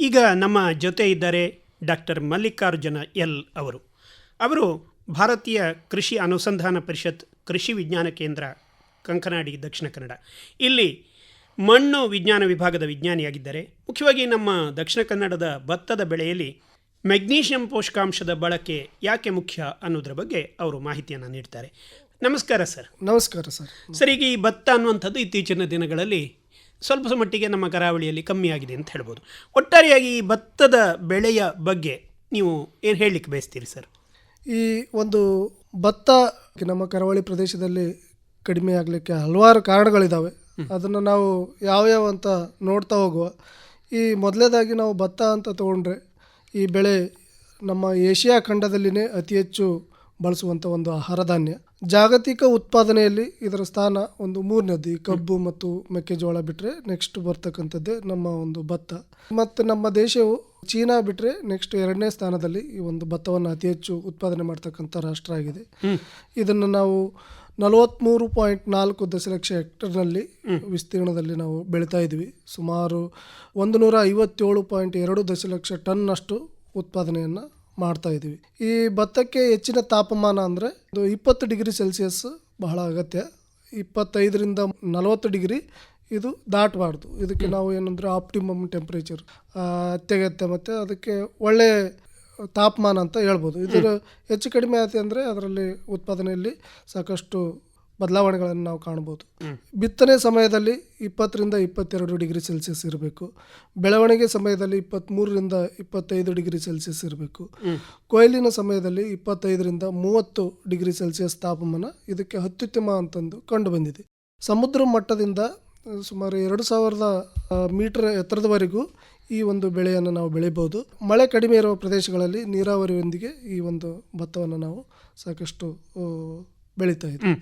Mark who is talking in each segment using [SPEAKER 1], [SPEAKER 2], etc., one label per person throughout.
[SPEAKER 1] ಈಗ ನಮ್ಮ ಜೊತೆ ಇದ್ದಾರೆ ಡಾಕ್ಟರ್ ಮಲ್ಲಿಕಾರ್ಜುನ ಎಲ್ ಅವರು. ಅವರು ಭಾರತೀಯ ಕೃಷಿ ಅನುಸಂಧಾನ ಪರಿಷತ್ ಕೃಷಿ ವಿಜ್ಞಾನ ಕೇಂದ್ರ ಕಂಕನಾಡಿ ದಕ್ಷಿಣ ಕನ್ನಡ. ಇಲ್ಲಿ ಮಣ್ಣು ವಿಜ್ಞಾನ ವಿಭಾಗದ ವಿಜ್ಞಾನಿಯಾಗಿದ್ದಾರೆ ಮುಖ್ಯವಾಗಿ ನಮ್ಮ ದಕ್ಷಿಣ ಕನ್ನಡದ ಭತ್ತದ ಬೆಳೆಯಲ್ಲಿ ಮೆಗ್ನೀಷಿಯಂ ಪೋಷಕಾಂಶದ ಬಳಕೆ ಯಾಕೆ ಮುಖ್ಯ ಅನ್ನೋದ್ರ ಬಗ್ಗೆ ಅವರು ಮಾಹಿತಿಯನ್ನು ನೀಡ್ತಾರೆ. ನಮಸ್ಕಾರ ಸರ್.
[SPEAKER 2] ನಮಸ್ಕಾರ ಸರ್.
[SPEAKER 1] ಸರ್ ಈಗ ಈ ಭತ್ತ ಅನ್ನುವಂಥದ್ದು ಇತ್ತೀಚಿನ ದಿನಗಳಲ್ಲಿ ಸ್ವಲ್ಪ ಮಟ್ಟಿಗೆ ನಮ್ಮ ಕರಾವಳಿಯಲ್ಲಿ ಕಮ್ಮಿಯಾಗಿದೆ ಅಂತ ಹೇಳ್ಬೋದು. ಒಟ್ಟಾರೆಯಾಗಿ ಈ ಭತ್ತದ ಬೆಳೆಯ ಬಗ್ಗೆ ನೀವು ಏನು ಹೇಳಲಿಕ್ಕೆ ಬಯಸ್ತೀರಿ ಸರ್?
[SPEAKER 2] ಈ ಒಂದು ಭತ್ತ ನಮ್ಮ ಕರಾವಳಿ ಪ್ರದೇಶದಲ್ಲಿ ಕಡಿಮೆ ಆಗಲಿಕ್ಕೆ ಹಲವಾರು ಕಾರಣಗಳಿದ್ದಾವೆ ಅದನ್ನು ನಾವು ಯಾವ್ಯಾವ ಅಂತ ನೋಡ್ತಾ ಹೋಗುವ. ಈ ಮೊದಲನೇದಾಗಿ ನಾವು ಭತ್ತ ಅಂತ ತಗೊಂಡ್ರೆ ಈ ಬೆಳೆ ನಮ್ಮ ಏಷ್ಯಾ ಖಂಡದಲ್ಲಿನೇ ಅತಿ ಹೆಚ್ಚು ಬಳಸುವಂಥ ಒಂದು ಆಹಾರ ಧಾನ್ಯ ಜಾಗತಿಕ ಉತ್ಪಾದನೆಯಲ್ಲಿ ಇದರ ಸ್ಥಾನ ಒಂದು ಮೂರನೇದು ಈ ಕಬ್ಬು ಮತ್ತು ಮೆಕ್ಕೆಜೋಳ ಬಿಟ್ಟರೆ ನೆಕ್ಸ್ಟ್ ಬರ್ತಕ್ಕಂಥದ್ದೇ ನಮ್ಮ ಒಂದು ಭತ್ತ. ಮತ್ತು ನಮ್ಮ ದೇಶವು ಚೀನಾ ಬಿಟ್ಟರೆ ನೆಕ್ಸ್ಟ್ ಎರಡನೇ ಸ್ಥಾನದಲ್ಲಿ ಈ ಒಂದು ಭತ್ತವನ್ನು ಅತಿ ಹೆಚ್ಚು ಉತ್ಪಾದನೆ ಮಾಡ್ತಕ್ಕಂಥ ರಾಷ್ಟ್ರ ಆಗಿದೆ. ಇದನ್ನು ನಾವು ನಲವತ್ತ್ಮೂರು ಪಾಯಿಂಟ್ ನಾಲ್ಕು ದಶಲಕ್ಷ ಹೆಕ್ಟರ್ನಲ್ಲಿ ವಿಸ್ತೀರ್ಣದಲ್ಲಿ ನಾವು ಬೆಳೀತಾ ಇದ್ವಿ ಸುಮಾರು ಒಂದು ನೂರ ಐವತ್ತೇಳು ಪಾಯಿಂಟ್ ಎರಡು ದಶಲಕ್ಷ ಟನ್ನಷ್ಟು ಉತ್ಪಾದನೆಯನ್ನು ಮಾಡ್ತಾ ಇದ್ದೀವಿ. ಈ ಭತ್ತಕ್ಕೆ ಹೆಚ್ಚಿನ ತಾಪಮಾನ ಅಂದರೆ ಇದು ಇಪ್ಪತ್ತು ಡಿಗ್ರಿ ಸೆಲ್ಸಿಯಸ್ ಬಹಳ ಅಗತ್ಯ. ಇಪ್ಪತ್ತೈದರಿಂದ ನಲವತ್ತು ಡಿಗ್ರಿ ಇದು ದಾಟಬಾರ್ದು. ಇದಕ್ಕೆ ನಾವು ಏನಂದರೆ ಆಪ್ಟಿಮಮ್ ಟೆಂಪ್ರೇಚರ್ ಅತ್ಯಗತ್ಯ ಮತ್ತು ಅದಕ್ಕೆ ಒಳ್ಳೆಯ ತಾಪಮಾನ ಅಂತ ಹೇಳ್ಬೋದು. ಇದರ ಹೆಚ್ಚು ಕಡಿಮೆ ಆಯ್ತು ಅಂದರೆ ಅದರಲ್ಲಿ ಉತ್ಪಾದನೆಯಲ್ಲಿ ಸಾಕಷ್ಟು ಬದಲಾವಣೆಗಳನ್ನು ನಾವು ಕಾಣ್ಬೋದು. ಬಿತ್ತನೆ ಸಮಯದಲ್ಲಿ ಇಪ್ಪತ್ತರಿಂದ ಇಪ್ಪತ್ತೆರಡು ಡಿಗ್ರಿ ಸೆಲ್ಸಿಯಸ್ ಇರಬೇಕು. ಬೆಳವಣಿಗೆ ಸಮಯದಲ್ಲಿ ಇಪ್ಪತ್ತ್ಮೂರರಿಂದ ಇಪ್ಪತ್ತೈದು ಡಿಗ್ರಿ ಸೆಲ್ಸಿಯಸ್ ಇರಬೇಕು. ಕೊಯ್ಲಿನ ಸಮಯದಲ್ಲಿ ಇಪ್ಪತ್ತೈದರಿಂದ ಮೂವತ್ತು ಡಿಗ್ರಿ ಸೆಲ್ಸಿಯಸ್ ತಾಪಮಾನ ಇದಕ್ಕೆ ಅತ್ಯುತ್ತಮ ಅಂತಂದು ಕಂಡುಬಂದಿದೆ ಸಮುದ್ರ ಮಟ್ಟದಿಂದ ಸುಮಾರು ಎರಡು ಸಾವಿರದ ಮೀಟರ್ ಎತ್ತರದವರೆಗೂ ಈ ಒಂದು ಬೆಳೆಯನ್ನು ನಾವು ಬೆಳಿಬೋದು. ಮಳೆ ಕಡಿಮೆ ಇರುವ ಪ್ರದೇಶಗಳಲ್ಲಿ ನೀರಾವರಿಯೊಂದಿಗೆ ಈ ಒಂದು ಭತ್ತವನ್ನು ನಾವು ಸಾಕಷ್ಟು ಬೆಳೀತಾ ಇದ್ದೀವಿ.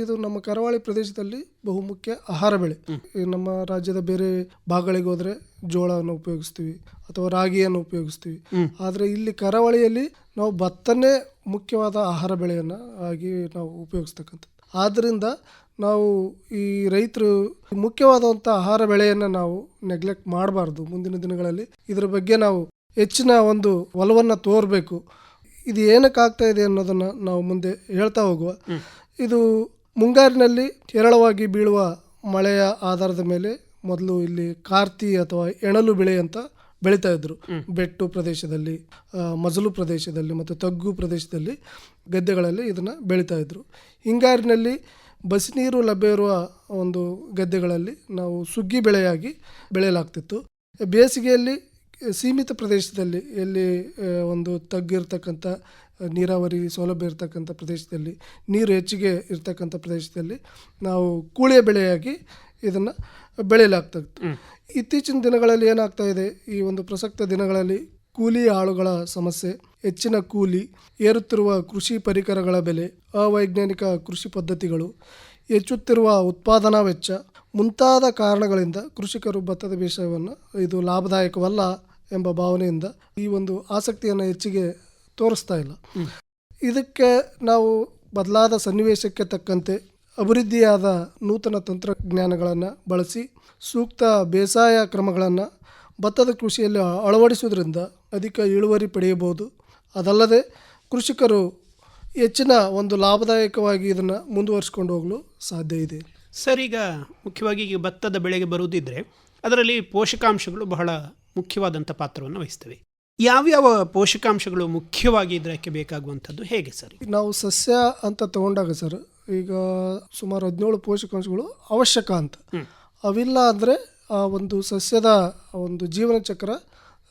[SPEAKER 2] ಇದು ನಮ್ಮ ಕರಾವಳಿ ಪ್ರದೇಶದಲ್ಲಿ ಬಹುಮುಖ್ಯ ಆಹಾರ ಬೆಳೆ. ಈ ನಮ್ಮ ರಾಜ್ಯದ ಬೇರೆ ಭಾಗಗಳಿಗೆ ಹೋದರೆ ಜೋಳವನ್ನು ಉಪಯೋಗಿಸ್ತೀವಿ ಅಥವಾ ರಾಗಿಯನ್ನು ಉಪಯೋಗಿಸ್ತೀವಿ. ಆದರೆ ಇಲ್ಲಿ ಕರಾವಳಿಯಲ್ಲಿ ನಾವು ಭತ್ತನೇ ಮುಖ್ಯವಾದ ಆಹಾರ ಬೆಳೆಯನ್ನು ಆಗಿ ನಾವು ಉಪಯೋಗಿಸ್ತಕ್ಕಂಥದ್ದು. ಆದ್ದರಿಂದ ನಾವು ಈ ರೈತರು ಮುಖ್ಯವಾದಂಥ ಆಹಾರ ಬೆಳೆಯನ್ನು ನಾವು ನೆಗ್ಲೆಕ್ಟ್ ಮಾಡಬಾರ್ದು ಮುಂದಿನ ದಿನಗಳಲ್ಲಿ. ಇದರ ಬಗ್ಗೆ ನಾವು ಹೆಚ್ಚಿನ ಒಂದು ಒಲವನ್ನು ತೋರಬೇಕು. ಇದು ಏನಕ್ಕಾಗ್ತಾ ಇದೆ ಅನ್ನೋದನ್ನು ನಾವು ಮುಂದೆ ಹೇಳ್ತಾ ಹೋಗುವ. ಇದು ಮುಂಗಾರಿನಲ್ಲಿ ಹೇರಳವಾಗಿ ಬೀಳುವ ಮಳೆಯ ಆಧಾರದ ಮೇಲೆ ಮೊದಲು ಇಲ್ಲಿ ಕಾರ್ತಿ ಅಥವಾ ಎಣಲು ಬೆಳೆ ಅಂತ ಬೆಳೀತಾ ಇದ್ರು. ಬೆಟ್ಟು ಪ್ರದೇಶದಲ್ಲಿ ಮಜಲು ಪ್ರದೇಶದಲ್ಲಿ ಮತ್ತು ತಗ್ಗು ಪ್ರದೇಶದಲ್ಲಿ ಗದ್ದೆಗಳಲ್ಲಿ ಇದನ್ನು ಬೆಳೀತಾ ಇದ್ರು. ಹಿಂಗಾರಿನಲ್ಲಿ ಬಸಿ ನೀರು ಲಭ್ಯ ಇರುವ ಒಂದು ಗದ್ದೆಗಳಲ್ಲಿ ನಾವು ಸುಗ್ಗಿ ಬೆಳೆಯಾಗಿ ಬೆಳೆಯಲಾಗ್ತಿತ್ತು. ಬೇಸಿಗೆಯಲ್ಲಿ ಸೀಮಿತ ಪ್ರದೇಶದಲ್ಲಿ ಎಲ್ಲಿ ಒಂದು ತಗ್ಗಿರ್ತಕ್ಕಂಥ ನೀರಾವರಿ ಸೌಲಭ್ಯ ಇರತಕ್ಕಂಥ ಪ್ರದೇಶದಲ್ಲಿ ನೀರು ಹೆಚ್ಚಿಗೆ ಇರತಕ್ಕಂಥ ಪ್ರದೇಶದಲ್ಲಿ ನಾವು ಕೂಳಿಯ ಬೆಳೆಯಾಗಿ ಇದನ್ನು ಬೆಳೆಯಲಾಗ್ತಾಯಿತ್ತು. ಇತ್ತೀಚಿನ ದಿನಗಳಲ್ಲಿ ಏನಾಗ್ತಾ ಇದೆ? ಈ ಒಂದು ಪ್ರಸಕ್ತ ದಿನಗಳಲ್ಲಿ ಕೂಲಿ ಆಳುಗಳ ಸಮಸ್ಯೆ ಹೆಚ್ಚಿನ ಕೂಲಿ ಏರುತ್ತಿರುವ ಕೃಷಿ ಪರಿಕರಗಳ ಬೆಲೆ ಅವೈಜ್ಞಾನಿಕ ಕೃಷಿ ಪದ್ಧತಿಗಳು ಹೆಚ್ಚುತ್ತಿರುವ ಉತ್ಪಾದನಾ ವೆಚ್ಚ ಮುಂತಾದ ಕಾರಣಗಳಿಂದ ಕೃಷಿಕರು ಭತ್ತದ ಬೇಸಾಯವನ್ನು ಇದು ಲಾಭದಾಯಕವಲ್ಲ ಎಂಬ ಭಾವನೆಯಿಂದ ಈ ಒಂದು ಆಸಕ್ತಿಯನ್ನು ಹೆಚ್ಚಿಗೆ ತೋರಿಸ್ತಾ ಇಲ್ಲ. ಇದಕ್ಕೆ ನಾವು ಬದಲಾದ ಸನ್ನಿವೇಶಕ್ಕೆ ತಕ್ಕಂತೆ ಅಭಿವೃದ್ಧಿಯಾದ ನೂತನ ತಂತ್ರಜ್ಞಾನಗಳನ್ನು ಬಳಸಿ ಸೂಕ್ತ ಬೇಸಾಯ ಕ್ರಮಗಳನ್ನು ಭತ್ತದ ಕೃಷಿಯಲ್ಲಿ ಅಳವಡಿಸುವುದರಿಂದ ಅಧಿಕ ಇಳುವರಿ ಪಡೆಯಬಹುದು. ಅದಲ್ಲದೆ ಕೃಷಿಕರು ಹೆಚ್ಚಿನ ಒಂದು ಲಾಭದಾಯಕವಾಗಿ ಇದನ್ನು ಮುಂದುವರಿಸ್ಕೊಂಡು ಹೋಗಲು ಸಾಧ್ಯ ಇದೆ.
[SPEAKER 1] ಸರ್, ಈಗ ಮುಖ್ಯವಾಗಿ ಭತ್ತದ ಬೆಳೆಗೆ ಬರುವುದಿದ್ದರೆ ಅದರಲ್ಲಿ ಪೋಷಕಾಂಶಗಳು ಬಹಳ ಮುಖ್ಯವಾದಂಥ ಪಾತ್ರವನ್ನು ವಹಿಸ್ತವೆ. ಯಾವ್ಯಾವ ಪೋಷಕಾಂಶಗಳು ಮುಖ್ಯವಾಗಿ ಇದಕ್ಕೆ ಬೇಕಾಗುವಂಥದ್ದು ಹೇಗೆ ಸರ್?
[SPEAKER 2] ನಾವು ಸಸ್ಯ ಅಂತ ತಗೊಂಡಾಗ ಸರ್ ಈಗ ಸುಮಾರು ಹದಿನೇಳು ಪೋಷಕಾಂಶಗಳು ಅವಶ್ಯಕ ಅಂತ. ಅವಿಲ್ಲ ಅಂದರೆ ಆ ಒಂದು ಸಸ್ಯದ ಒಂದು ಜೀವನ ಚಕ್ರ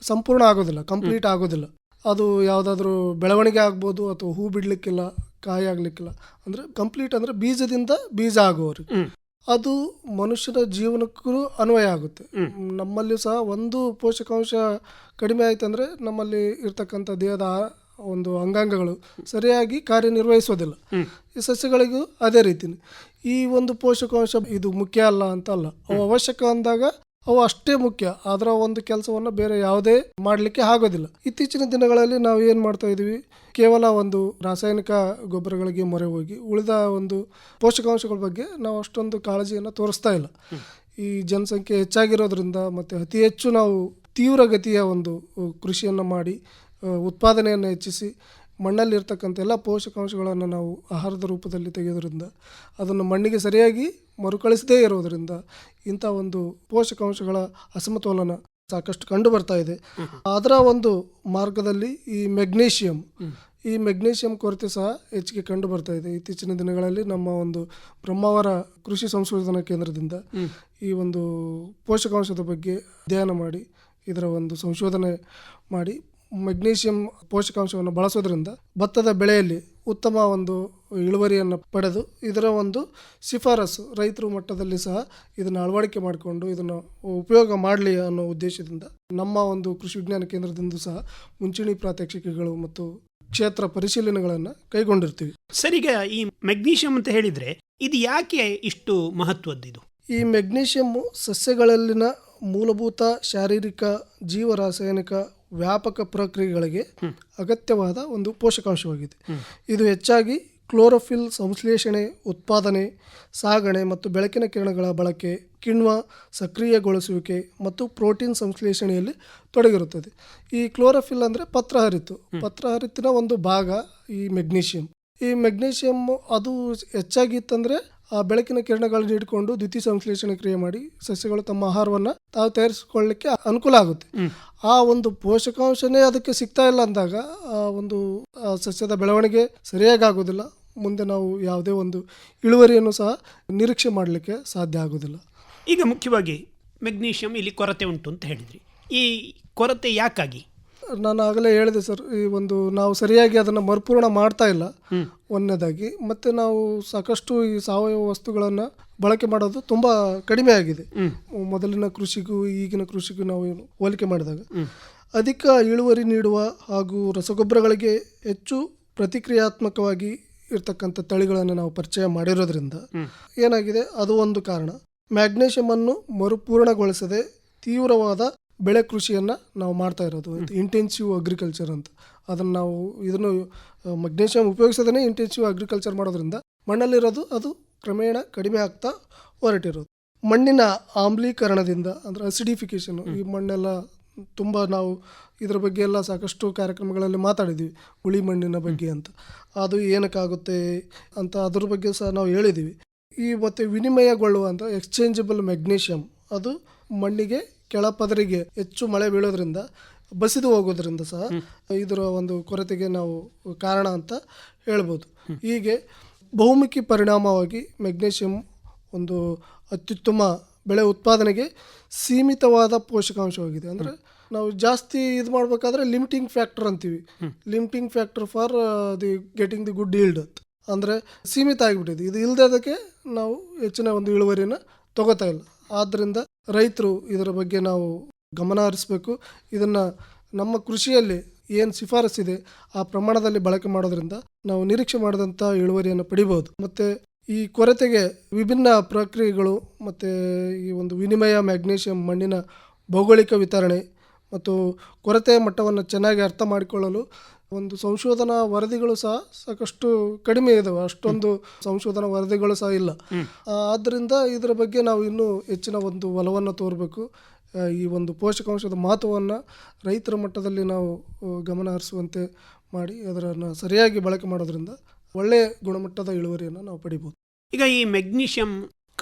[SPEAKER 2] ಸಂಪೂರ್ಣ ಆಗೋದಿಲ್ಲ ಕಂಪ್ಲೀಟ್ ಆಗೋದಿಲ್ಲ. ಅದು ಯಾವುದಾದ್ರೂ ಬೆಳವಣಿಗೆ ಆಗ್ಬೋದು ಅಥವಾ ಹೂ ಬಿಡಲಿಕ್ಕಿಲ್ಲ ಕಾಯಿ ಆಗಲಿಕ್ಕಿಲ್ಲ ಅಂದರೆ ಕಂಪ್ಲೀಟ್ ಅಂದರೆ ಬೀಜದಿಂದ ಬೀಜ ಆಗುವವರೆಗೆ. ಅದು ಮನುಷ್ಯನ ಜೀವನಕ್ಕೂ ಅನ್ವಯ ಆಗುತ್ತೆ. ನಮ್ಮಲ್ಲಿ ಸಹ ಒಂದು ಪೋಷಕಾಂಶ ಕಡಿಮೆ ಆಯ್ತಂದ್ರೆ ನಮ್ಮಲ್ಲಿ ಇರ್ತಕ್ಕಂಥ ದೇಹದ ಒಂದು ಅಂಗಾಂಗಗಳು ಸರಿಯಾಗಿ ಕಾರ್ಯನಿರ್ವಹಿಸೋದಿಲ್ಲ ಈ ಸಸ್ಯಗಳಿಗೂ ಅದೇ ರೀತಿ ಈ ಒಂದು ಪೋಷಕಾಂಶ ಇದು ಮುಖ್ಯ ಅಲ್ಲ ಅಂತ ಅಲ್ಲ. ಅವು ಅವಶ್ಯಕ ಅಂದಾಗ ಅವು ಅಷ್ಟೇ ಮುಖ್ಯ. ಅದರ ಒಂದು ಕೆಲಸವನ್ನು ಬೇರೆ ಯಾವುದೇ ಮಾಡಲಿಕ್ಕೆ ಆಗೋದಿಲ್ಲ. ಇತ್ತೀಚಿನ ದಿನಗಳಲ್ಲಿ ನಾವು ಏನು ಮಾಡ್ತಾ ಇದ್ದೀವಿ? ಕೇವಲ ಒಂದು ರಾಸಾಯನಿಕ ಗೊಬ್ಬರಗಳಿಗೆ ಮೊರೆ ಹೋಗಿ ಉಳಿದ ಒಂದು ಪೋಷಕಾಂಶಗಳ ಬಗ್ಗೆ ನಾವು ಅಷ್ಟೊಂದು ಕಾಳಜಿಯನ್ನು ತೋರಿಸ್ತಾ ಇಲ್ಲ. ಈ ಜನಸಂಖ್ಯೆ ಹೆಚ್ಚಾಗಿರೋದ್ರಿಂದ ಮತ್ತು ಅತಿ ಹೆಚ್ಚು ನಾವು ತೀವ್ರಗತಿಯ ಒಂದು ಕೃಷಿಯನ್ನು ಮಾಡಿ ಉತ್ಪಾದನೆಯನ್ನು ಹೆಚ್ಚಿಸಿ, ಮಣ್ಣಲ್ಲಿರ್ತಕ್ಕಂಥ ಎಲ್ಲ ಪೋಷಕಾಂಶಗಳನ್ನು ನಾವು ಆಹಾರದ ರೂಪದಲ್ಲಿ ತೆಗೆಯೋದ್ರಿಂದ ಅದನ್ನು ಮಣ್ಣಿಗೆ ಸರಿಯಾಗಿ ಮರುಕಳಿಸದೇ ಇರೋದರಿಂದ ಇಂಥ ಒಂದು ಪೋಷಕಾಂಶಗಳ ಅಸಮತೋಲನ ಸಾಕಷ್ಟು ಕಂಡು ಬರ್ತಾ ಇದೆ. ಅದರ ಒಂದು ಮಾರ್ಗದಲ್ಲಿ ಈ ಮೆಗ್ನೀಷಿಯಂ ಈ ಮೆಗ್ನೀಷಿಯಂ ಕೊರತೆ ಸಹ ಹೆಚ್ಚಿಗೆ ಕಂಡು ಬರ್ತಾ ಇದೆ. ಇತ್ತೀಚಿನ ದಿನಗಳಲ್ಲಿ ನಮ್ಮ ಒಂದು ಬ್ರಹ್ಮಾವರ ಕೃಷಿ ಸಂಶೋಧನಾ ಕೇಂದ್ರದಿಂದ ಈ ಒಂದು ಪೋಷಕಾಂಶದ ಬಗ್ಗೆ ಅಧ್ಯಯನ ಮಾಡಿ, ಇದರ ಒಂದು ಸಂಶೋಧನೆ ಮಾಡಿ, ಮೆಗ್ನೀಷಿಯಂ ಪೋಷಕಾಂಶವನ್ನು ಬಳಸೋದ್ರಿಂದ ಭತ್ತದ ಬೆಳೆಯಲ್ಲಿ ಉತ್ತಮ ಒಂದು ಇಳುವರಿಯನ್ನು ಪಡೆದು ಇದರ ಒಂದು ಶಿಫಾರಸು ರೈತರು ಮಟ್ಟದಲ್ಲಿ ಸಹ ಇದನ್ನು ಅಳವಡಿಕೆ ಮಾಡಿಕೊಂಡು ಇದನ್ನು ಉಪಯೋಗ ಮಾಡಲಿ ಅನ್ನೋ ಉದ್ದೇಶದಿಂದ ನಮ್ಮ ಒಂದು ಕೃಷಿ ವಿಜ್ಞಾನ ಕೇಂದ್ರದಿಂದ ಸಹ ಮುಂಚೂಣಿ ಪ್ರಾತ್ಯಕ್ಷಿಕೆಗಳು ಮತ್ತು ಕ್ಷೇತ್ರ ಪರಿಶೀಲನೆಗಳನ್ನು ಕೈಗೊಂಡಿರ್ತೀವಿ.
[SPEAKER 1] ಸರಿಗೆ ಈ ಮೆಗ್ನೀಷಿಯಂ ಅಂತ ಹೇಳಿದರೆ ಇದು ಯಾಕೆ ಇಷ್ಟು ಮಹತ್ವದ್ದಿದು?
[SPEAKER 2] ಈ ಮೆಗ್ನೀಷಿಯಮ್ಮು ಸಸ್ಯಗಳಲ್ಲಿನ ಮೂಲಭೂತ ಶಾರೀರಿಕ ಜೀವರಾಸಾಯನಿಕ ವ್ಯಾಪಕ ಪ್ರಕ್ರಿಯೆಗಳಿಗೆ ಅಗತ್ಯವಾದ ಒಂದು ಪೋಷಕಾಂಶವಾಗಿದೆ. ಇದು ಹೆಚ್ಚಾಗಿ ಕ್ಲೋರೋಫಿಲ್ ಸಂಶ್ಲೇಷಣೆ ಉತ್ಪಾದನೆ ಸಾಗಣೆ ಮತ್ತು ಬೆಳಕಿನ ಕಿರಣಗಳ ಬಳಕೆ ಕಿಣ್ವ ಸಕ್ರಿಯಗೊಳಿಸುವಿಕೆ ಮತ್ತು ಪ್ರೋಟೀನ್ ಸಂಶ್ಲೇಷಣೆಯಲ್ಲಿ ತೊಡಗಿರುತ್ತದೆ. ಈ ಕ್ಲೋರೋಫಿಲ್ ಅಂದರೆ ಪತ್ರಹರಿತು. ಪತ್ರಹರಿತಿನ ಒಂದು ಭಾಗ ಈ ಮೆಗ್ನೀಷಿಯಂ. ಈ ಮೆಗ್ನೀಷಿಯಂ ಅದು ಹೆಚ್ಚಾಗಿ ಇತ್ತಂದರೆ ಆ ಬೆಳಕಿನ ಕಿರಣಗಳನ್ನು ಇಟ್ಕೊಂಡು ದ್ವಿತೀಯ ಸಂಶ್ಲೇಷಣೆ ಕ್ರಿಯೆ ಮಾಡಿ ಸಸ್ಯಗಳು ತಮ್ಮ ಆಹಾರವನ್ನು ತಾವು ತಯಾರಿಸಿಕೊಳ್ಳಲಿಕ್ಕೆ ಅನುಕೂಲ ಆಗುತ್ತೆ. ಆ ಒಂದು ಪೋಷಕಾಂಶನೇ ಅದಕ್ಕೆ ಸಿಗ್ತಾ ಇಲ್ಲ ಅಂದಾಗ ಆ ಒಂದು ಸಸ್ಯದ ಬೆಳವಣಿಗೆ ಸರಿಯಾಗಿ ಆಗೋದಿಲ್ಲ ಮುಂದೆ ನಾವು ಯಾವುದೇ ಒಂದು ಇಳುವರಿಯನ್ನು ಸಹ ನಿರೀಕ್ಷೆ ಮಾಡಲಿಕ್ಕೆ ಸಾಧ್ಯ ಆಗೋದಿಲ್ಲ
[SPEAKER 1] ಈಗ ಮುಖ್ಯವಾಗಿ ಮೆಗ್ನೀಷಿಯಂ ಇಲ್ಲಿ ಕೊರತೆ ಉಂಟು ಅಂತ ಹೇಳಿದ್ರಿ. ಈ ಕೊರತೆ ಯಾಕಾಗಿ?
[SPEAKER 2] ನಾನು ಆಗಲೇ ಹೇಳಿದೆ ಸರ್ ಈ ಒಂದು ನಾವು ಸರಿಯಾಗಿ ಅದನ್ನು ಮರುಪೂರ್ಣ ಮಾಡ್ತಾ ಇಲ್ಲ. ಒಂದನೇದಾಗಿ ಮತ್ತು ನಾವು ಸಾಕಷ್ಟು ಈ ಸಾವಯವ ವಸ್ತುಗಳನ್ನು ಬಳಕೆ ಮಾಡೋದು ತುಂಬ ಕಡಿಮೆ ಆಗಿದೆ. ಮೊದಲಿನ ಕೃಷಿಗೂ ಈಗಿನ ಕೃಷಿಗೂ ನಾವು ಹೋಲಿಕೆ ಮಾಡಿದಾಗ. ಅಧಿಕ ಇಳುವರಿ ನೀಡುವ ಹಾಗೂ ರಸಗೊಬ್ಬರಗಳಿಗೆ ಹೆಚ್ಚು ಪ್ರತಿಕ್ರಿಯಾತ್ಮಕವಾಗಿ ಇರ್ತಕ್ಕಂಥ ತಳಿಗಳನ್ನು ನಾವು ಪರಿಚಯ ಮಾಡಿರೋದ್ರಿಂದ ಏನಾಗಿದೆ? ಅದು ಒಂದು ಕಾರಣ. ಮ್ಯಾಗ್ನೇಷಿಯಮನ್ನು ಮರುಪೂರ್ಣಗೊಳಿಸದೆ ತೀವ್ರವಾದ ಬೆಳೆ ಕೃಷಿಯನ್ನು ನಾವು ಮಾಡ್ತಾ ಇರೋದು. ಇಂಟೆನ್ಸಿವ್ ಅಗ್ರಿಕಲ್ಚರ್ ಅಂತ. ಅದನ್ನು ನಾವು ಇದನ್ನು ಮೆಗ್ನೇಷಿಯಂ ಉಪಯೋಗಿಸೋದೇ ಇಂಟೆನ್ಸಿವ್ ಅಗ್ರಿಕಲ್ಚರ್ ಮಾಡೋದ್ರಿಂದ ಮಣ್ಣಲ್ಲಿರೋದು ಅದು ಕ್ರಮೇಣ ಕಡಿಮೆ ಆಗ್ತಾ ಹೊರಟಿರೋದು. ಮಣ್ಣಿನ ಆಮ್ಲೀಕರಣದಿಂದ ಅಂದರೆ ಅಸಿಡಿಫಿಕೇಶನ್ ಈ ಮಣ್ಣೆಲ್ಲ ತುಂಬ ನಾವು ಇದರ ಬಗ್ಗೆ ಎಲ್ಲ ಸಾಕಷ್ಟು ಕಾರ್ಯಕ್ರಮಗಳಲ್ಲಿ ಮಾತಾಡಿದ್ದೀವಿ ಹುಳಿ ಮಣ್ಣಿನ ಬಗ್ಗೆ ಅಂತ. ಅದು ಏನಕ್ಕಾಗುತ್ತೆ ಅಂತ ಅದ್ರ ಬಗ್ಗೆ ಸಹ ನಾವು ಹೇಳಿದ್ದೀವಿ ಈ ಮತ್ತು ವಿನಿಮಯಗೊಳ್ಳುವಂಥ ಅಂತ ಎಕ್ಸ್ಚೇಂಜಬಲ್ ಮೆಗ್ನೀಷಿಯಂ ಅದು ಮಣ್ಣಿಗೆ ಕೆಳಪದರಿಗೆ ಹೆಚ್ಚು ಮಳೆ ಬೀಳೋದ್ರಿಂದ ಬಸಿದು ಹೋಗೋದ್ರಿಂದ ಸಹ ಇದರ ಒಂದು ಕೊರತೆಗೆ ನಾವು ಕಾರಣ ಅಂತ ಹೇಳ್ಬೋದು. ಹೀಗೆ ಬಹುಮುಖಿ ಪರಿಣಾಮವಾಗಿ ಮೆಗ್ನೀಷಿಯಂ ಒಂದು ಅತ್ಯುತ್ತಮ ಬೆಳೆ ಉತ್ಪಾದನೆಗೆ ಸೀಮಿತವಾದ ಪೋಷಕಾಂಶವಾಗಿದೆ. ಅಂದರೆ ನಾವು ಜಾಸ್ತಿ ಇದು ಮಾಡಬೇಕಾದ್ರೆ ಲಿಮಿಟಿಂಗ್ ಫ್ಯಾಕ್ಟರ್ ಅಂತೀವಿ. Limiting factor for the getting the good yield ಅಂತ. ಅಂದರೆ ಸೀಮಿತ ಆಗಿಬಿಟ್ಟಿದೆ. ಇದು ಇಲ್ಲದಕ್ಕೆ ನಾವು ಹೆಚ್ಚಿನ ಒಂದು ಇಳುವರಿನ ತಗೋತಾ ಇಲ್ಲ. ಆದ್ದರಿಂದ ರೈತರು ಇದರ ಬಗ್ಗೆ ನಾವು ಗಮನ ಹರಿಸಬೇಕು. ಇದನ್ನು ನಮ್ಮ ಕೃಷಿಯಲ್ಲಿ ಏನು ಶಿಫಾರಸ್ಸಿದೆ ಆ ಪ್ರಮಾಣದಲ್ಲಿ ಬಳಕೆ ಮಾಡೋದ್ರಿಂದ ನಾವು ನಿರೀಕ್ಷೆ ಮಾಡಿದಂಥ ಇಳುವರಿಯನ್ನು ಪಡಿಬೋದು ಮತ್ತು ಈ ಕೊರತೆಗೆ ವಿಭಿನ್ನ ಪ್ರಕ್ರಿಯೆಗಳು ಮತ್ತು ಈ ಒಂದು ವಿನಿಮಯ ಮ್ಯಾಗ್ನೀಷಿಯಂ ಮಣ್ಣಿನ ಭೌಗೋಳಿಕ ವಿತರಣೆ ಮತ್ತು ಕೊರತೆಯ ಮಟ್ಟವನ್ನು ಚೆನ್ನಾಗಿ ಅರ್ಥ ಮಾಡಿಕೊಳ್ಳಲು ಒಂದು ಸಂಶೋಧನಾ ವರದಿಗಳು ಸಹ ಸಾಕಷ್ಟು ಕಡಿಮೆ ಇದಾವೆ. ಅಷ್ಟೊಂದು ಸಂಶೋಧನಾ ವರದಿಗಳು ಸಹ ಇಲ್ಲ. ಆದ್ದರಿಂದ ಇದರ ಬಗ್ಗೆ ನಾವು ಇನ್ನೂ ಹೆಚ್ಚಿನ ಒಂದು ಒಲವನ್ನು ತೋರಬೇಕು. ಈ ಒಂದು ಪೋಷಕಾಂಶದ ಮಹತ್ವವನ್ನು ರೈತರ ಮಟ್ಟದಲ್ಲಿ ನಾವು ಗಮನ ಹರಿಸುವಂತೆ ಮಾಡಿ ಅದರನ್ನು ಸರಿಯಾಗಿ ಬಳಕೆ ಮಾಡೋದ್ರಿಂದ ಒಳ್ಳೆಯ ಗುಣಮಟ್ಟದ ಇಳುವರಿಯನ್ನು ನಾವು ಪಡಿಬೋದು.
[SPEAKER 1] ಈಗ ಈ ಮೆಗ್ನೀಷಿಯಂ